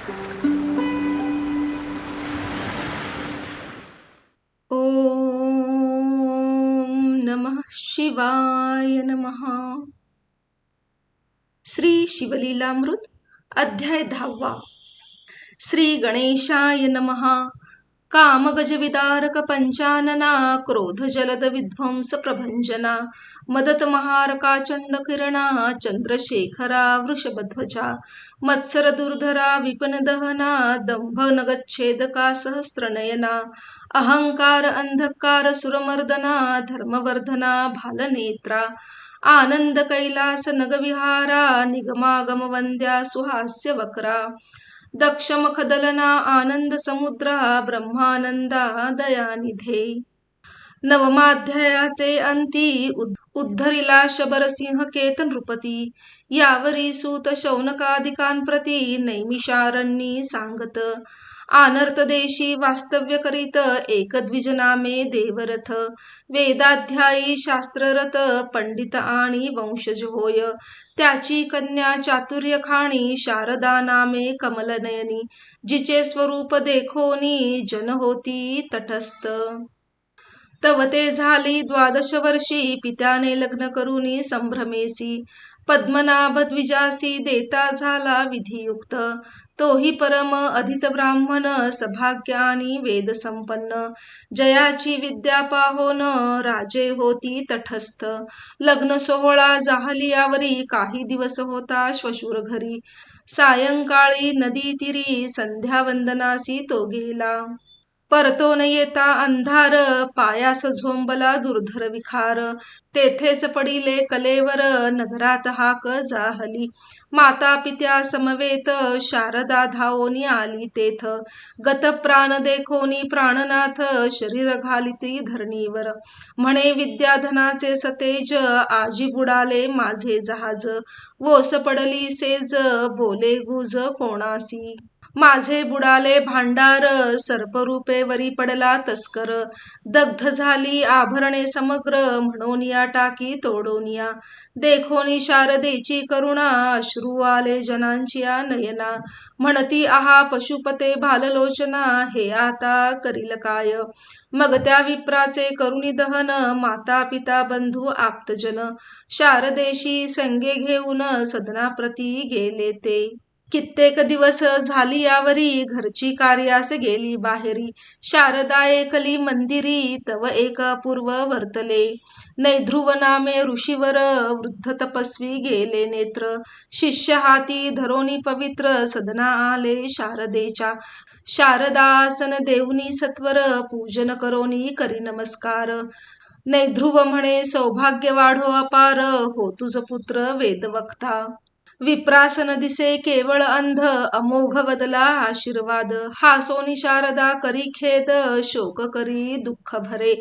ॐ नमः शिवाय नमः। श्री शिवलीलामृत अध्याय दहावा। श्री गणेशाय नमः। कामगजविदारक पंचानना क्रोध जलद विध्वंस प्रभंजना मदत महारका चंड किरणा चंद्रशेखरा वृषभध्वजा मत्सर दुर्धरा विपन दहना दंभ नगच्छेदका सहस्रनयना अहंकार अंधकार सुरमर्दना धर्मवर्धना भालनेत्रा आनंद कैलास नगविहारा निगमागम वंद्या सुहास्य वक्रा दक्षमखदलना आनंद समुद्रा ब्रह्मानंदा दयानिधे. नवमाध्यायाचे अंती उद्धरिला शबरसिंह केतन नृपती. यावरी सूत शौनकादिकांप्रती नैमिषारण्यी सांगत. आनर्तदेशी वास्तव्य करीत एकद्विजनामे देवरथ. वेदाध्यायी शास्त्ररथ पंडित आणि वंशज होय. त्याची कन्या चातुर्य खाणी शारदा नामे कमलनयनी. जिचे स्वरूप देखोनी जन होती तटस्थ. तव ते झाली द्वादश वर्षी पित्याने लग्न करुनी संभ्रमेसी. पद्मनाभ द्विजासी देता झाला विधियुक्त. तोही परम अधित ब्राह्मण सभाग्यानी वेद संपन्न जयाची विद्या पाहोन राजे होती तटस्थ। लग्न सोहळा जाहली यावरी काही दिवस होता श्वशुर घरी। सायंकाळी नदी तिरी संध्या वंदनासी तो गेला। परतो न येता अंधार पायास झोंबला दुर्धर विखार. तेथेच पडिले कलेवर नगरात हाक जाहली. माता पित्या समवेत शारदा धावोनी आली तेथ. गत प्राण देखोनी प्राणनाथ शरीर घालिती धरणीवर. म्हणे विद्याधनाचे सतेज आजी बुडाले माझे जहाज. वोस पडली सेज बोले गुज कोणासी. माझे बुडाले भांडार सर्परूपे वरी पडला तस्कर. दग्ध झाली आभरणे समग्र म्हणून या टाकी तोडोनिया देखोनी शारदेची करुणा अश्रू आले जनांची नयना. म्हणती आहा पशुपते भाललोचना हे आता करील काय? मग त्या विप्राचे करुणी दहन माता पिता बंधू आप्तजन. शारदेशी संगे घेऊन सदनाप्रती गेले ते. कित्येक दिवस झाली यावरी घरची कार्यास गेली बाहेरी. शारदा एकली मंदिरी तव एक पूर्व वर्तले. नैध्रुव नामे ऋषीवर वृद्ध तपस्वी गेले नेत्र. शिष्य हाती धरोणी पवित्र सदना आले शारदेच्या. शारदासन देवनी सत्वर पूजन करोनी करी नमस्कार. नैध्रुव म्हणे सौभाग्य वाढो अपार हो तुझ पुत्र वेदवक्ता. विप्रासन दिसे केवळ अंध अमोघ बदला आशीर्वाद. हा सोनी शारदा करी खेद शोक करी दुःख भरे.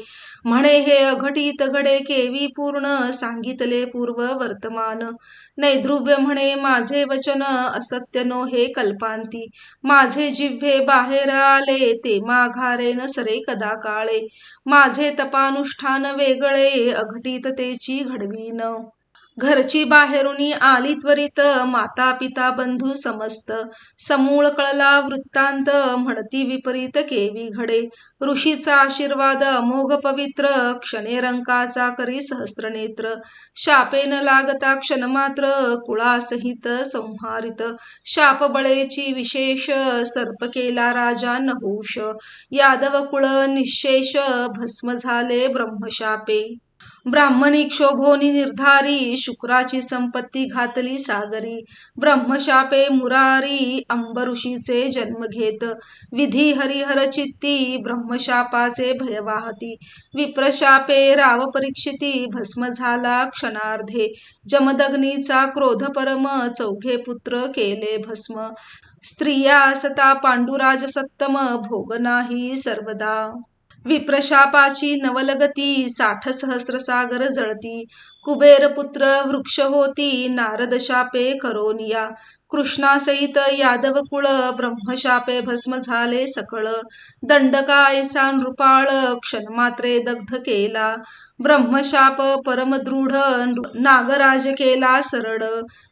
म्हणे हे अघटित घडे केवी पूर्ण सांगितले पूर्व वर्तमान. नैध्रुव्य म्हणे माझे वचन असत्य नो हे कल्पांती. माझे जिव्हे बाहेर आले ते माघारे न सरे कदा काळे. माझे तपानुष्ठान वेगळे अघटिततेची घडवीन. घरची बाहेरुनी आली त्वरित. माता पिता बंधू समस्त. समूळ कळला वृत्तांत म्हणती विपरीत केवी घडे. ऋषीचा आशीर्वाद अमोघ पवित्र. क्षणे रंकाचा करी सहस्रनेत्र. शापेन लागता क्षण मात्र कुळासहित संहारित. शापबळेची विशेष सर्प केला राजा नहुष. यादव कुळ निशेष भस्म झाले ब्रह्मशापे. ब्राह्मणी क्षोभोनी निर्धारी शुक्राची संपत्ती घातली सागरी. ब्रह्मशापे मुरारी अंबऋषीचे जन्म घेत. विधी हरिहर चित्ती ब्रह्मशापाचे भयवाहती विप्रशापे राव परीक्षिती भस्म झाला क्षणार्धे. जमदग्नीचा क्रोध परम चौघे पुत्र केले भस्म. स्त्रिया सता पांडुराज सत्तम भोग नाही सर्वदा. विप्रशापाची नवलगती साठ सहस्र सागर जळती कुबेरपुत्र वृक्ष होती नारदशापे करोनिया कृष्णासहित यादव कुळ ब्रह्मशापे भस्म झाले सकळ दंडकायसा नृपाळ क्षणमात्रे दग्ध केला ब्रह्मशाप परमदृढ नागराज केला सरळ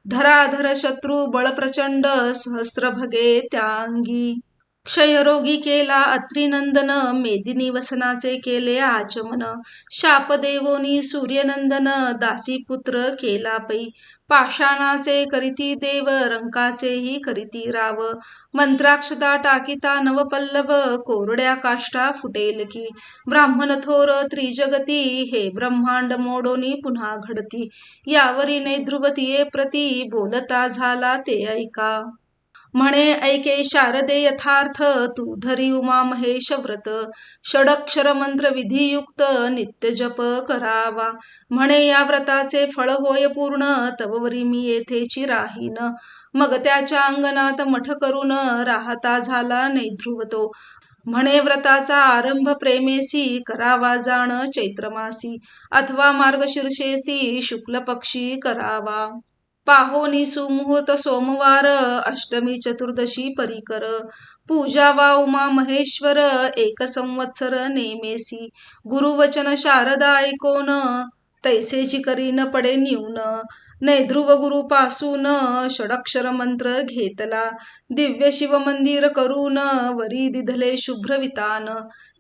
धराधर शत्रू बळ प्रचंड सहस्र भगे त्यांगी. क्षयरोगी केला अत्रिनंदन मेदिनी वसनाचे केले आचमन. शापदेवोनी सूर्यनंदन सूर्यनंदन दासीपुत्र केला पै. पाषाणाचे करीती देव रंकाचेही करीती राव. मंत्राक्षदा टाकिता नवपल्लव कोरड्या काष्टा फुटेल की. ब्राह्मण थोर त्रिजगती हे ब्रह्मांड मोडोनी पुन्हा घडती. यावरी ध्रुवतीये प्रती बोलता झाला ते ऐका. म्हणे ऐके शारदे यथार्थ तू धरी उमा महेश व्रत षडक्षर मंत्र विधियुक्त नित्य जप करावा. म्हणे या व्रताचे फळ होय पूर्ण तववरी मी येथेची राहीन मग त्याच्या अंगणात मठ करून राहता झाला ध्रुवतो म्हणे व्रताचा आरंभ प्रेमेसी करावा जाण चैत्रमासी. अथवा मार्गशीर्षेसी शुक्ल पक्षी करावा. पाहोनी सुमुहूर्त सोमवार अष्टमी चतुर्दशी परिकर। पूजा वा उमा महेश्वर एक संवत्सर नेमेसी। गुरुवचन शारदा ऐकोन तैसेची करी न पडे न्यून। ध्रुव गुरु पासून षडक्षर मंत्र घेतला। दिव्य शिव मंदिर करून वरी दिधले शुभ्र वितान।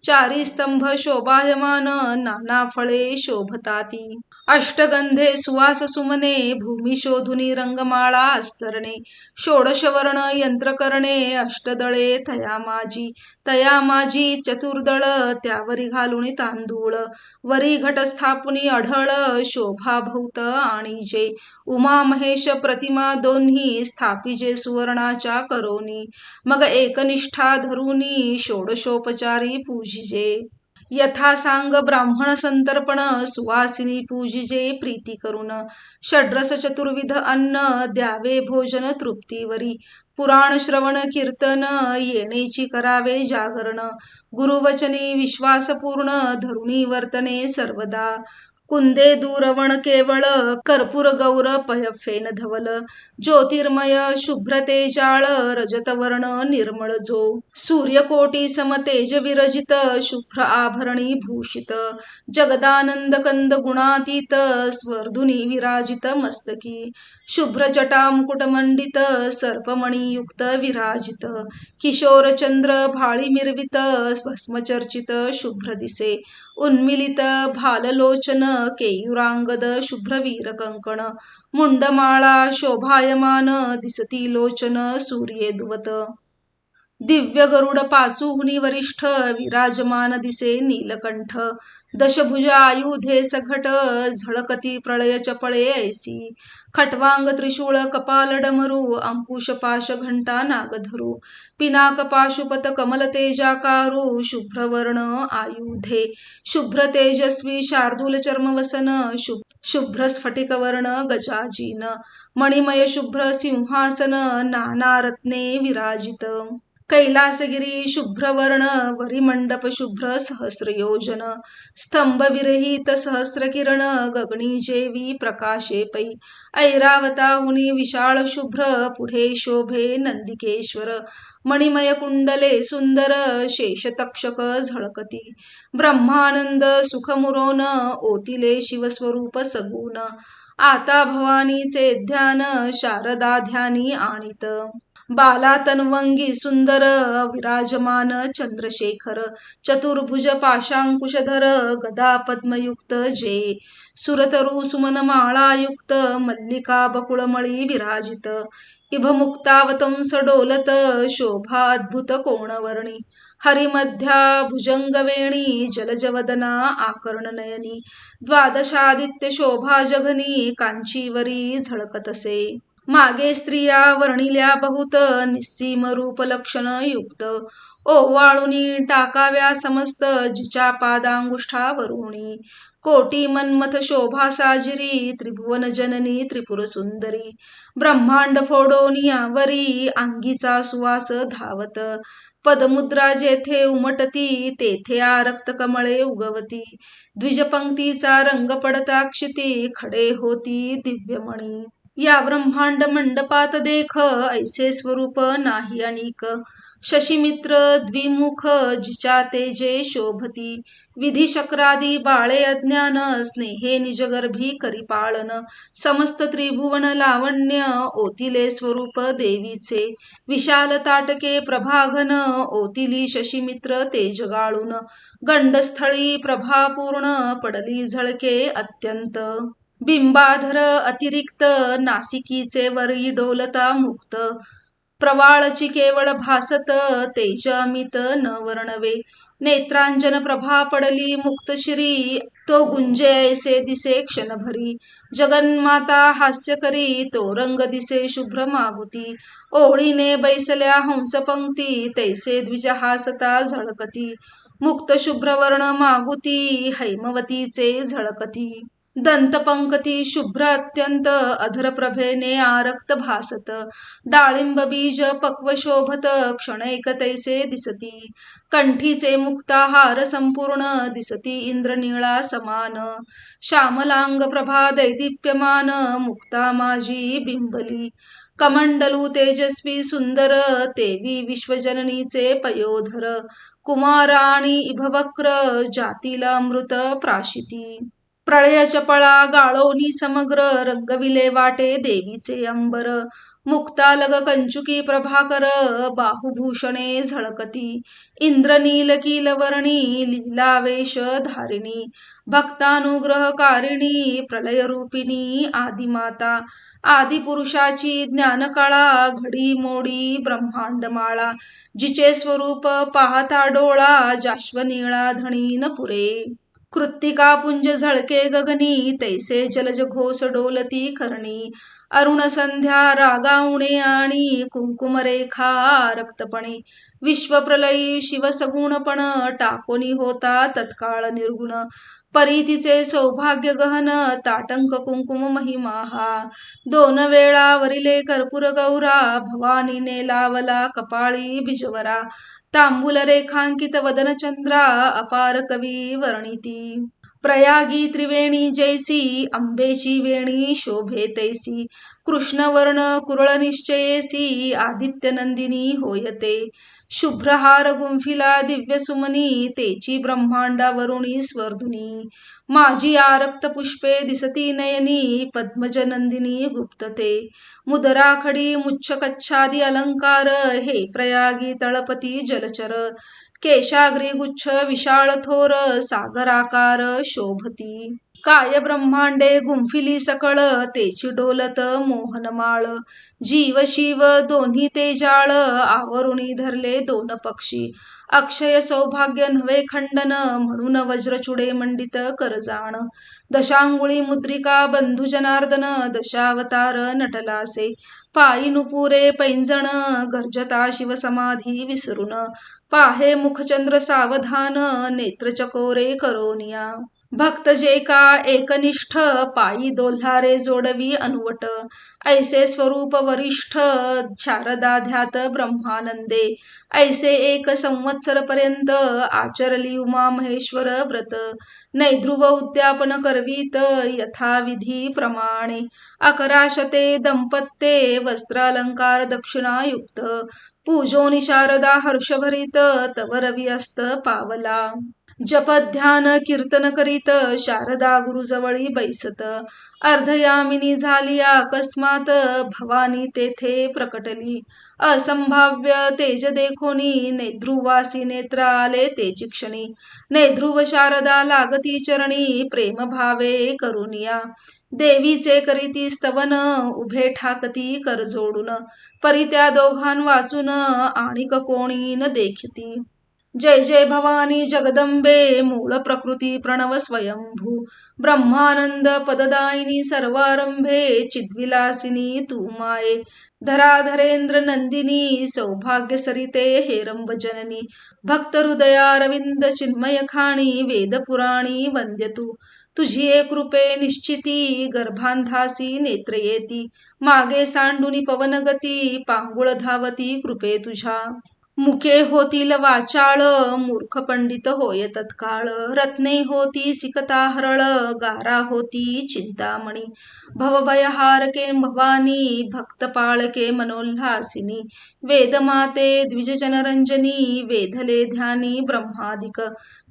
चारी स्तंभ शोभायमान नाना फळे शोभताती. अष्टगंधे सुवास सुमने भूमी शोधुनी रंगमाळा अस्तरणे षोडशवर्ण यंत्र करणे अष्टदळे तया माझी तया माझी चतुर्दळ त्यावरी घालुनी तांदूळ. वरी घट स्थापुनी अढळ शोभा भौत आणि जे उमा महेश प्रतिमा दोन्ही स्थापिजे सुवर्णाच्या करोनी. मग एकनिष्ठा धरुनी षोडशोपचारी पूजा पूजिजे। यथा सांग ब्राह्मण संतर्पण सुवासिनी पूजिजे प्रीती करून षड्रस चतुर्विध अन्न द्यावे भोजन तृप्तीवरी। पुराण श्रवण कीर्तन येणेची करावे जागरण। गुरुवचनी विश्वासपूर्ण धरुणी वर्तने सर्वदा। कुंदे दूरवण केवळ कर्पूर गौर पयफेन धवल। ज्योतिर्मय शुभ्र तेजाळ रजतवर्ण निर्मळ झो। सूर्यकोटी समतेज विरजित शुभ्र आभरणी भूषित। जगदानंद कंद गुणातीत स्वर्धुनी विराजित मस्तकी। शुभ्र जटा मुकुटमंडित सर्पमणीयुक्त विराजित। किशोरचंद्र भाळी मिरवित भस्मचर्चित शुभ्र दिसे। उन्मिलित भाललोचन केयुरांगद शुभ्रवीर कंकण मुंडमाळा शोभायमान दिसती लोचन सूर्ये दुवत दिव्य गरुड पाचुहुनी वरिष्ठ विराजमान दिसे नीलकंठ दशभुज आयुधे सघट झळकती प्रळय चपळे ऐसी खटवांग त्रिशूळ कपाल डमरू अंकुश पाश घंटा नागधरू पिनाक पाशुपत कमल तेजाकारू शुभ्रवर्ण आयुधे शुभ्र तेजस्वी शार्दूल चर्मवसन शुभ्र स्फटिक वर्ण गजाजीन मणिमय शुभ्र सिंहासन नाना रत्ने विराजित। कैलासगिरी शुभ्रवर्ण वरिमंडप शुभ्र सहस्र योजन सहस्रकिरण विरहित गगणी जेवी प्रकाशे पै ऐरावताहुनी विशाळ शुभ्र पुढे शोभे नंदिकेश्वर मणिमय कुंडले सुंदर शेषतक्षक झळकती ब्रह्मानंद सुखमुरोन ओतिले शिवस्वरूप सगुण आता भवानीचे ध्यान शारदा ध्यानी आणित. बाला तन्वंगी सुंदर विराजमान चंद्रशेखर चतुर्भुज पाशांकुशधर गदा पद्मयुक्त जे सुरतरू सुमन माळायुक्त मल्लिका बकुळमळी विराजित इभमुक्तावतंस डोलत शोभा अद्भुत कोणवर्णी हरिमध्या भुजंगवेणी जलजवदना आकर्ण नयनी द्वादशादित्य शोभा जघनी कांचीवरी झळकतसे मागे स्त्रिया वर्णिल्या बहुत निस्सीम रूप लक्षण युक्त. ओवाळुनी टाकाव्या समस्त जिच्या पादांगुष्ठावरुणी कोटी मन्मथ शोभा साजिरी त्रिभुवन जननी त्रिपुर सुंदरी. ब्रह्मांड फोडोनियावरी अंगीचा सुवास धावत. पदमुद्रा जेथे उमटती तेथे आ रक्त कमळे उगवती. द्विजपंक्तीचा रंग पडता क्षिती खडे होती दिव्यमणी. या ब्रह्मांड मंडपात देख ऐसे स्वरूप नाही अनिक. शशिमित्र द्विमुख जिचा तेजे शोभती. विधी शक्रादी बाळे अज्ञान स्नेहे निजगर्भी करी पाळन समस्त त्रिभुवन लावण्य ओतिले स्वरूप देवीचे. विशाल ताटके प्रभाघन ओतिली शशिमित्र तेज गाळून. गंडस्थळी प्रभापूर्ण पडली झळके अत्यंत. बिंबाधर अतिरिक्त नासिकीचे वरी डोलता मुक्त. प्रवाळची केवळ भासत तेज अमित न वर्णवे. नेत्रांजन प्रभा पडली मुक्त श्री तो गुंजे ऐसे दिसे क्षणभरी. जगन्माता हास्य करी तो रंग दिसे शुभ्र मागुती. ओळीने बैसल्या हंसपंक्ती तैसे द्विजहासता झळकती. मुक्त शुभ्रवर्ण मागुती हैमवतीचे झळकती. दंतपंकती शुभ्र अत्यंत अधरप्रभेने आरक्त भासत. डाळिंब बीज पक्व शोभत दिसती. कंठीचे मुक्ताहार संपूर्ण दिसती इंद्रनीळा समान. श्यामलांग प्रभा दैदिप्यमान मुक्ता माझी बिंबली. कमंडलू तेजस्वी सुंदर तेवी विश्वजननीचे पयोधर. कुमाराणी इभवक्र जातीला मृत प्राशिती. प्रळयाच्या पळा गाळोनी समग्र रंगविले वाटे देवीचे अंबर. मुक्तालग कंचुकी प्रभाकर बाहुभूषणे झळकती. इंद्रनील किलवर्णी लीलावेश धारिणी. भक्तानुग्रहकारिणी प्रलयरूपिणी आदिमाता. आदिपुरुषाची ज्ञानकळा घडी मोडी ब्रह्मांडमाळा. जिचे स्वरूप पाहता डोळा जाश्वनीळा धणी पुरे. कृत्तिका पुंज झळके गगनी तैसे जलज घोस डोलती करणी अरुण संध्या रागावणे आणि कुंकुम रेखा रक्तपणे. विश्वप्रलयी शिवसगुणपण टाकोनी होता तत्काळ निर्गुण. परीतीचे सौभाग्य गहन ताटंक कुंकुम महिमा हा दोन वेळा वरिले कर्पूर गौरा भवानीने लावला कपाळी बिजवरा. तांबूल वदनचंद्रा अपार कवी वर्णिती। प्रयागी त्रिवेणी जैसी अंबेची वेणी शोभे तैसी। कृष्णवर्ण कुरळ निश्चयेसी आदित्य नंदिनी होयते। शुभ्रहार गुंफिला दिव्य सुमनी तेची ब्रह्मांडावरुणी स्वर्धुनी। माझी आरक्त पुष्पे दिसती नयनी पद्मजनंदिनी गुप्तते. मुदराखडी मुच्छ कच्छादी अलंकार हे प्रयागी तळपती जलचर. केशाग्री गुच्छ विशाळ थोर सागराकार शोभती. काय ब्रह्मांडे गुंफिली सकळ तेची डोलत मोहनमाळ. जीव शिव दोन्ही ते जाळ आवरुणी धरले दोन पक्षी. अक्षय सौभाग्य नव्हे खंडन म्हणून वज्रचुडे मंडित करजाण दशांगुळी मुद्रिका बंधू जनार्दन दशावतार नटलासे. पायी नुपुरे पैंजण गर्जता शिवसमाधी विसरून. पाहे मुखचंद्र सावधान नेत्रचकोरे करोनिया. भक्त जे का एकनिष्ठ पायी दोल्हारे जोडवी अनुवट. ऐसे स्वरूप वरिष्ठ शारदा ध्यात ब्रह्मानंदे. ऐसे एक संवत्सर पर्यंत आचरली उमा महेश्वर व्रत. नैध्रुव उद्यापन करवीत यथाविधी प्रमाणे. अकराशते दंपत्ते वस्त्रालंकार दक्षिणायुक्त. पूजोनि शारदा हर्षभरित तव रवी अस्त पावला. जपध्यान कीर्तन करीत शारदा गुरुजवळी बैसत. अर्धयामिनी झाली अकस्मात भवानी तेथे प्रकटली. असंभाव्य तेज देखोनी नेध्रुवासी नेत्र आले तेची क्षणी. नेध्रुव शारदा लागती चरणी प्रेम भावे करुनिया. देवीचे करीती स्तवन उभे ठाकती कर जोडून. परी त्या दोघां वाचून आणिक कोणी न देखती. जय जय भवानी जगदंबे मूळ प्रकृती प्रणव स्वयंभू। ब्रह्मानंद पददायिनी सर्वारंभे चिद्विलासिनी तू माये। धराधरेंद्र नंदिनी सौभाग्य सरिते हेरंब जननी। भक्त हृदया रविंद चिन्मय खाणी वेद पुराणी वंद्य तुझी एक रूपे निश्चिती गर्भांधासी नेत्र येती। मागे सांडुनी पवनगती पांगुळ धावती कृपे तुझ्या मुके होतील वाचाळ मूर्ख पंडित होय तत्काळ. रत्ने होती सिकता हरळ गारा होती चिंतामणी. भवभयहारके भवानी भक्तपाळके मनोल्हासिनी. वेदमाते द्विजजनरंजनी वेधले ध्यानी ब्रह्मादिक.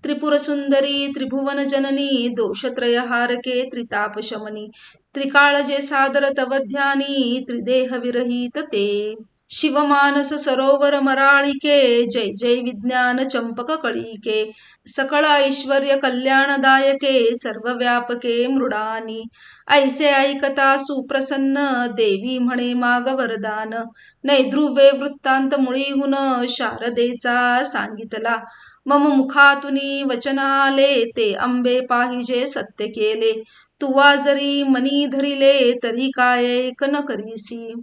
त्रिपुरसुन्दरी त्रिभुवनजननी त्रिभुवन जननी दोषत्रयहारके त्रितापशमनी. त्रिकाळजे सादर तव ध्यानी त्रिदेह विरहित ते. शिवमानस सरोवर मराळिके जय जय विज्ञान चंपक कळिके सकळ ऐश्वर्य कल्याणदायके सर्व व्यापके मृडानी ऐसे ऐकता सुप्रसन्न देवी म्हणे माग वरदान नैध्रुवे वृत्तांत मुळीहून शारदेचा सांगितला मम मुखातुनी वचन आले ते अंबे पाहिजे सत्य केले तुवा जरी मनी धरिले तरी काय एक न करीसी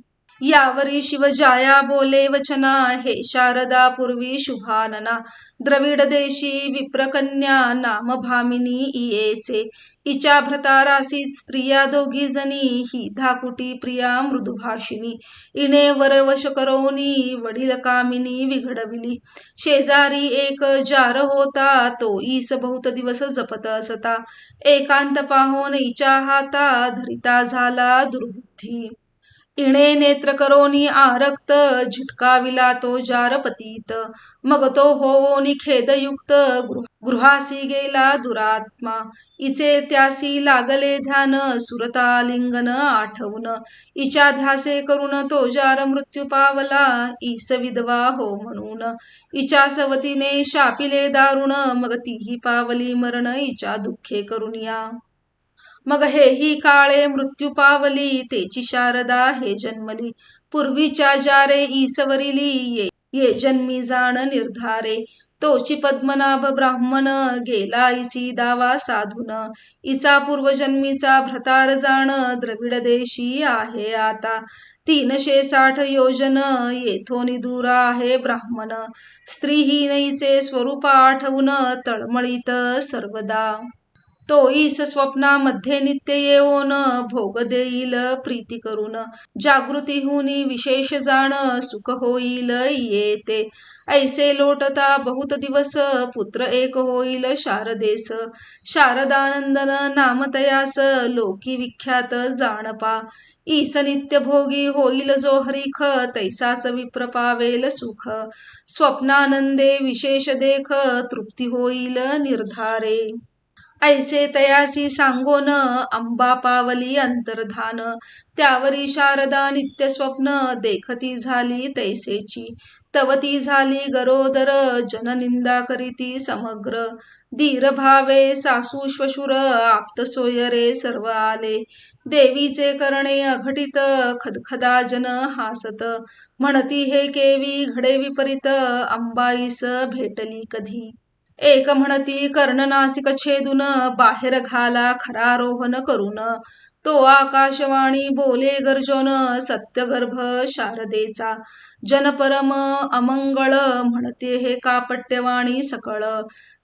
यावरी शिवजाया बोले वचना हे शारदा पूर्वी शुभानना. द्रविड देशी विप्रकन्या नाम भामिनी इयेचे इच्या भ्रतारासी स्त्रिया दोघी जणी ही धाकुटी प्रिया मृदुभाषिनी इणे वरवश करोनी वडील कामिनी विघडविली. शेजारी एक जार होता तो ईस बहुत दिवस जपत असता. एकांत पाहून इच्या हाता धरिता झाला दुर्बुद्धी. इणे नेत्र करोनी आरक्त झिटकाविला तो जारपतीत मग तो होवोनी खेदयुक्त गृहासी गेला दुरात्मा. इचे त्यासी लागले ध्यान सुरतालिंगन आठवून. इच्या ध्यासे करून तो जार मृत्यू पावला ईस विधवा हो म्हणून. इच्या सवतीने शापिले दारुण मग तीही पावली मरण इच्या दुःखे करून या मग हेही काळे मृत्यू पावली तेची शारदा हे जन्मली. पूर्वीच्या जारे ईसवरिली ये ये जन्मी जाण निर्धारे. तोची पद्मनाभ ब्राह्मण गेला इसी दावा साधून. इचा पूर्वजन्मीचा भ्रतार जाण द्रविड देशी आहे आता. तीनशे साठ योजन येथोनी दूर आहे ब्राह्मण. स्त्रीहीनईचे स्वरूप आठवून तळमळीत सर्वदा. तोईस स्वप्नामध्ये नित्य येऊन भोग देईल प्रीती करून. जागृतीहुनी विशेष जाण सुख होईल येते. ऐसे लोटता बहुत दिवस पुत्र एक होईल शारदेस. शारदानंदन नामतयास लोकी विख्यात जाणपा. ईस नित्य भोगी होईल जो हरिख तैसाच विप्र पावेल सुख. स्वप्नानंदे विशेष देख तृप्ती होईल निर्धारे. ऐसे तयासी सांगोन अंबा पावली अंतर्धान. त्यावरी शारदा नित्य स्वप्न देखती झाली तैसेची. तवती झाली गरोदर जननिंदा करीती समग्र. धीर भावे सासू श्वशुर आप्त सोयरे सर्व आले. देवीचे करणे अघटित खदखदा जन हासत. म्हणती हे केवी घडे विपरीत अंबाईस भेटली कधी? एक म्हणती कर्णनासिक छेदून बाहेर घाला खरारोहण करून तो आकाशवाणी बोले गर्जोन सत्यगर्भ शारदेचा. जनपरम अमंगळ म्हणते हे कापट्यवाणी सकळ.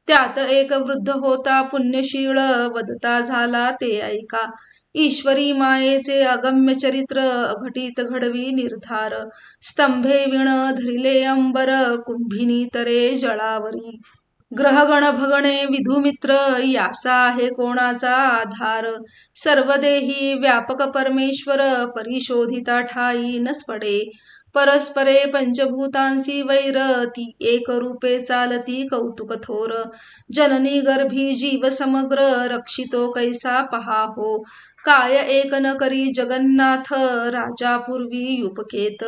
त्यात एक वृद्ध होता पुण्यशीळ वदता झाला ते ऐका. ईश्वरी मायेचे अगम्य चरित्र अघटित घडवी निर्धार. स्तंभे विण धरिले अंबर कुंभिनी तरे जळावरी. ग्रहगण भगणे विधुमित्र यासा आहे कोणाचा आधार? सर्वदेही व्यापक परमेश्वर परिशोधिता ठाई नस्पडे. परस्परे पंचभूतांसी वैर ती एक रूपे चालती कौतुक थोर. जननी गर्भी जीव समग्र रक्षितो कैसा पहा हो? काय एक न करी जगन्नाथ राजा पूर्वी युपकेत.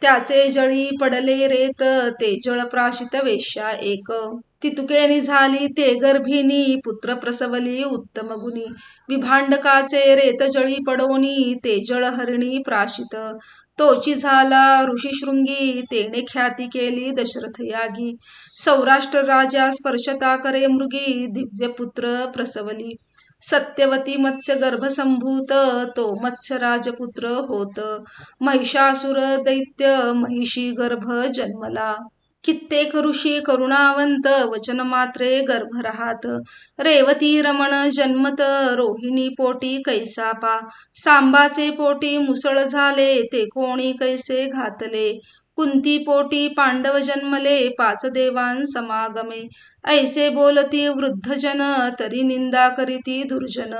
त्याचे जळी पडले रेत ते जळ प्राशित वेश्या एक. तितुकेनी झाली ते गर्भिणी पुत्र प्रसवली उत्तम गुणी. विभांडकाचे रेत जळी पडोनी ते जळ हरिणी प्राशित. तोची झाला ऋषीशृंगी तेने ख्याती केली दशरथ यागी सौराष्ट्र राजा स्पर्शता करे मृगी दिव्य पुत्र प्रसवली. सत्यवती मत्स्य गर्भसंभूत तो मत्स्य राजपुत्र होत. महिषासुर दैत्य महिषी गर्भ जन्मला. कित्येक ऋषी करुणावंत वचन मात्रे गर्भ राहात रेवती रमण जन्मत रोहिणी पोटी कैसापा. सांबाचे पोटी मुसळ झाले ते कोणी कैसे घातले? कुंती पोटी पांडव जन्मले पाच देवान समागमे. ऐसे बोलती वृद्धजन तरी निंदा करीती दुर्जन.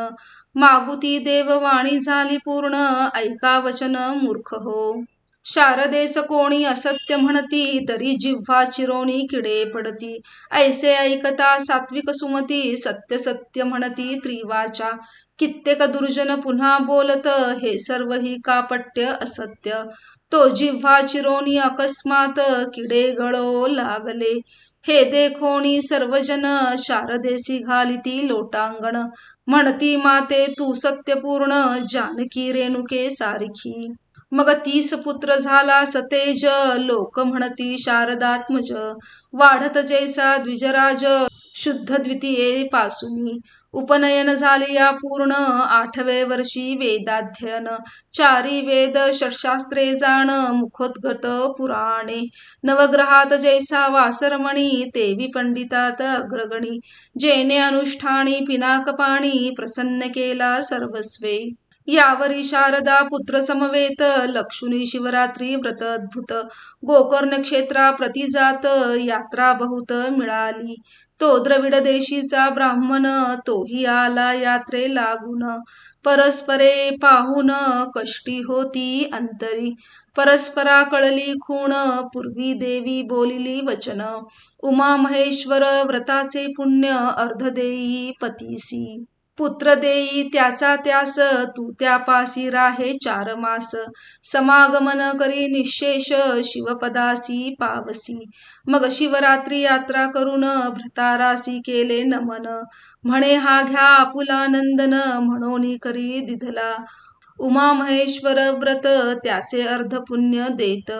मागुती देववाणी झाली पूर्ण ऐका वचन मूर्ख हो. शारदेस कोणी असत्य म्हणती तरी जिव्हा चिरोणी किडे पडती. ऐसे ऐकता सात्विक सुमती सत्य सत्य म्हणती त्रिवाचा. कित्येक दुर्जन पुन्हा बोलत हे सर्व ही कापट्य असत्य? तो जिव्हा चिरोणी अकस्मात किडे गळो लागले. हे देखोणी सर्वजन शारदेसी घालिती लोटांगण. म्हणती माते तू सत्यपूर्ण जानकी रेणुके सारखी. मग तीस पुत्र झाला सतेज. लोक म्हणती शारदात्मज. वाढत जैसा द्विजराज. शुद्ध द्वितीये पासुनी. उपनयन झाले या पूर्ण. आठवे वर्षी वेदाध्ययन. चारी वेद षटशास्त्रे जाण. मुखोद्गत पुराणे. नवग्रहात जैसा वासरमणी. तेवी पंडितात अग्रगणी. जेने अनुष्ठानी पिनाकपाणी प्रसन्न केला सर्वस्वे. यावरी शारदा पुत्र समवेत लक्ष्मी शिवरात्री व्रत अद्भुत गोकर्ण क्षेत्रा प्रतिजात यात्रा बहुत मिळाली. तो द्रविड देशीचा ब्राह्मण तोही आला यात्रे लागून. परस्परे पाहून कष्टी होती अंतरी. परस्परा कळली खूण पूर्वी देवी बोलिली वचन. उमा महेश्वर व्रताचे पुण्य अर्ध देई पतीसी. पुत्र देई त्याचा त्यास तू त्यापासी राहे चार मास समागमन करी निशेष शिवपदासी पावसी. मग शिवरात्री यात्रा करून भ्रतारासी केले नमन. म्हणे हा घ्या आपुला नंदन म्हणून करी दिधला. उमा महेश्वर व्रत त्याचे अर्ध पुण्य देत.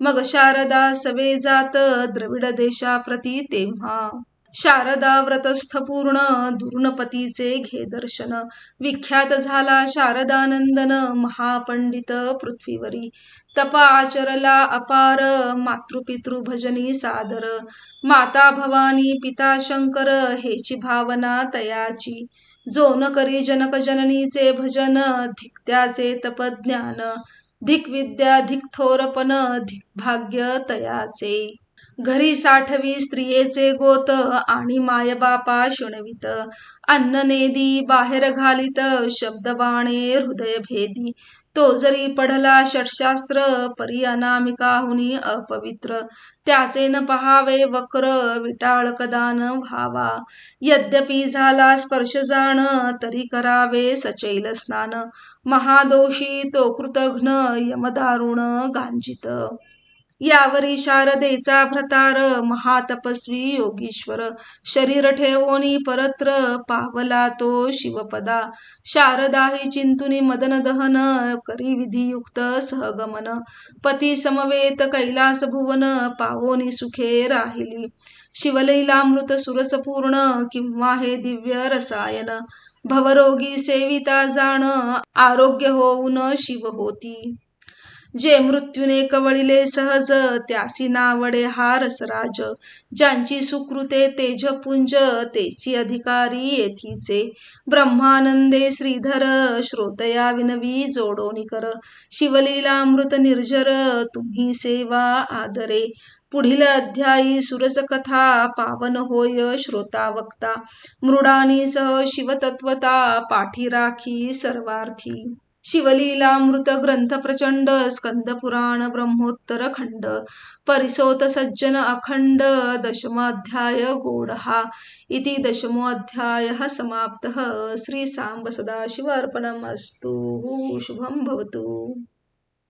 मग शारदा सवे जात द्रविड देशाप्रती तेव्हा. शारदा व्रतस्थ पूर्ण दुर्णपतीचे घे दर्शन. विख्यात झाला शारदानंदन महापंडित पृथ्वीवरी. तपा आचरला अपार मातृपितृ भजनी सादर. माता भवानी पिता शंकर हेची भावना तयाची. जो न करी जनक जननीचे भजन धिक्त्याचे तपज्ञान. धिक विद्या धिक थोरपण धिक भाग्य तयाचे. घरी साठवी स्त्रियेचे गोत आणि मायबापा शुणवित. अन्न नेदी बाहेर घालित शब्दबाणे हृदय भेदी. तो जरी पढला षटशास्त्र परी अनामिकाहुनी अपवित्र. त्याचे न पहावे वक्र विटाळ कदान व्हावा. यद्यपि झाला स्पर्श जाण तरी करावे सचैल स्नान. महादोषी तो कृतघ्न यमदारुण गांजित. यावरी शारदेचा भ्रतार महातपस्वी योगीश्वर. शरीर ठेवोनी परत्र पावला तो शिवपदा. शारदाही चिंतुनी मदन दहन करी विधियुक्त सहगमन. पती समवेत कैलास भुवन पावोनी सुखे राहिली. शिवलैलामृत सुरसपूर्ण किंवा हे दिव्य रसायन. भवरोगी सेविता जाण आरोग्य होऊन शिव होती. जे मृत्यूने कवळिले सहज त्यासी नावडे हा रसराज ज्यांची सुकृते तेजपुंज तेची अधिकारी येथीचे. ब्रह्मानंदे श्रीधर श्रोतया विनवी जोडोनी कर शिवलीलामृत निर्जर तुम्ही सेवा आदरे. पुढील अध्यायी सुरस कथा पावन होय श्रोता वक्ता. मृडानी सह शिवतत्वता पाठी राखी सर्वार्थी. शिवलीलामृत ग्रंथ प्रचंड स्कंद पुराण ब्रह्मोत्तर खंड परिसोत सज्जन अखंड दशमाध्याय गोडहा इति दशमोऽध्यायः समाप्तः. श्री सांब सदाशिव अर्पणमस्तु शुभं भवतु.